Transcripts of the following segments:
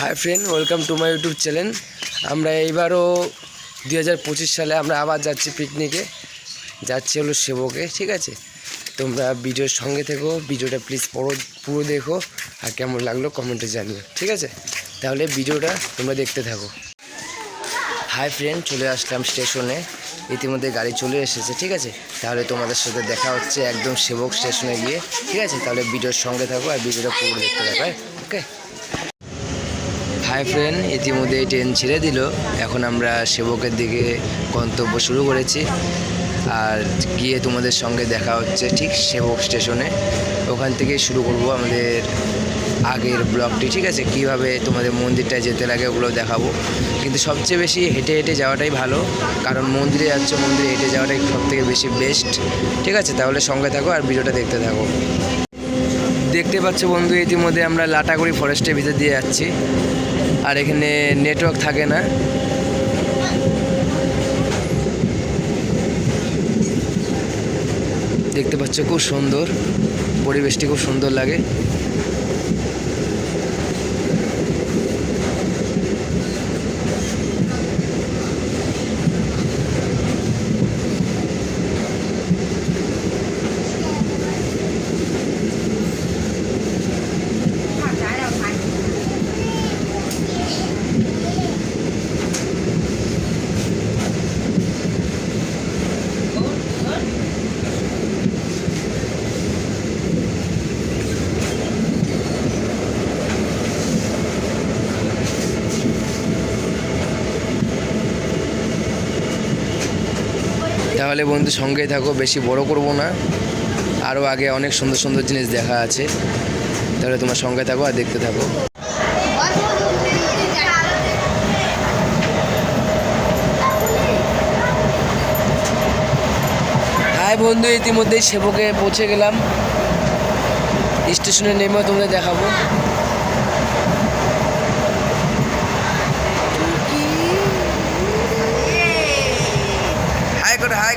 Hi friend welcome to my YouTube channel আমরা এইবারও দুই হাজার পঁচিশ সালে আমরা আবার যাচ্ছি পিকনিকে যাচ্ছি হলো সেবকে, ঠিক আছে? তোমরা ভিডিওর সঙ্গে থেকো ভিডিওটা প্লিজ পুরো পুরো দেখো, আর কেমন লাগল কমেন্টে জানিও, ঠিক আছে? তাহলে ভিডিওটা তোমরা দেখতে থাকো। হাই ফ্রেন্ড চলে আসলাম স্টেশনে ইতিমধ্যে গাড়ি চলে এসেছে, ঠিক আছে? তাহলে তোমাদের সাথে দেখা হচ্ছে একদম সেবক স্টেশনে গিয়ে, ঠিক আছে? তাহলে ভিডিওর সঙ্গে থাকো আর ভিডিওটা পুরো দেখতে থাকো ওকে হাই ফ্রেন্ড ইতিমধ্যে ট্রেন ছেড়ে দিল। এখন আমরা সেবকের দিকে গন্তব্য শুরু করেছি। আর গিয়ে তোমাদের সঙ্গে দেখা হচ্ছে ঠিক সেবক স্টেশনে ওখান থেকেই শুরু করব আমাদের আগের ব্লগটি, ঠিক আছে? কীভাবে তোমাদের মন্দিরটায় যেতে লাগে ওগুলো দেখাবো। কিন্তু সবচেয়ে বেশি হেঁটে হেঁটে যাওয়াটাই ভালো। কারণ মন্দিরে যাচ্ছ, মন্দিরে হেঁটে যাওয়াটাই সবথেকে বেশি বেস্ট ঠিক আছে? তাহলে সঙ্গে থাকো আর ভিডিওটা দেখতে থাকো। দেখতে পাচ্ছ বন্ধু, ইতিমধ্যে আমরা লাটাগুড়ি ফরেস্টের ভিতর দিয়ে যাচ্ছি। আর এখানে নেটওয়ার্ক থাকে না। দেখতে পাচ্ছ খুব সুন্দর, পরিবেশটি খুব সুন্দর লাগে। তাহলে বন্ধু সঙ্গেই থাকো, বেশি বড় করব না। আরও আগে অনেক সুন্দর সুন্দর জিনিস দেখা আছে। তাহলে তোমার সঙ্গে থাকো আর দেখতে থাকো। হাই বন্ধু, ইতিমধ্যেই সেবকে পৌঁছে গেলাম। স্টেশনে নেমেও তোমাদের দেখাবো।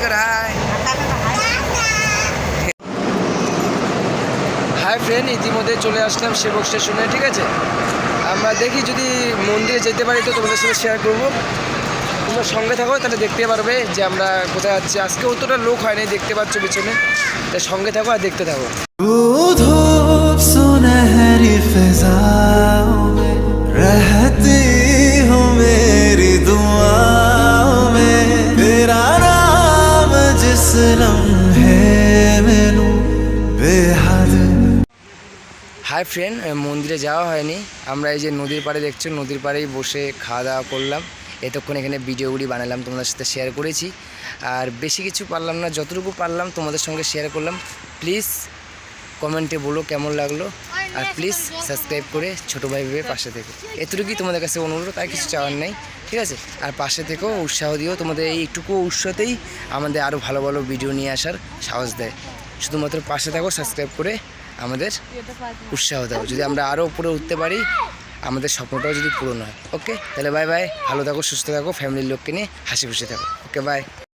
হাই করে হাই হাই হাই ফ্রেন্ড ইতিমধ্যে চলে আসলাম সেবক স্টেশনে ঠিক আছে? আমরা দেখি যদি মন্দিরে যেতে পারি তো তোমাদের সাথে শেয়ার করব। তোমরা সঙ্গে থাকো তাহলে দেখতে পারবে যে আমরা কোথায় যাচ্ছি। আজকে অতটা লোক হয়নি দেখতে পাচ্ছ পিছনে। তাই সঙ্গে থাকো আর দেখতে থাকো। হাই ফ্রেন্ড মন্দিরে যাওয়া হয়নি। আমরা এই যে নদীর পাড়ে দেখছ, নদীর পাড়েই বসে খাওয়া দাওয়া করলাম। এতক্ষণ এখানে ভিডিওগুলি বানালাম, তোমাদের সাথে শেয়ার করেছি। আর বেশি কিছু পারলাম না, যতটুকু পারলাম তোমাদের সঙ্গে শেয়ার করলাম। প্লিজ কমেন্টে বলো কেমন লাগল। আর প্লিজ সাবস্ক্রাইব করে ছোটো ভাই ভেবে পাশে থেকে। এতটুকুই তোমাদের কাছে অনুরোধ, আর কিছু চাওয়ার নেই। ঠিক আছে? আর পাশে থেকেও উৎসাহ দিও, তোমাদের এইটুকু উৎসাহতেই আমাদের আরও ভালো ভালো ভিডিও নিয়ে আসার সাহস দেয়। শুধুমাত্র পাশে থাকো সাবস্ক্রাইব করে আমাদের উৎসাহ দাও। যদি আমরা আরও উপরে উঠতে পারি, আমাদের স্বপ্নটাও যদি পূরণ হয়। ওকে তাহলে বাই বাই ভালো থাকো, সুস্থ থাকো ফ্যামিলির লোককে নিয়ে হাসি খুশি থাকো। Okay bye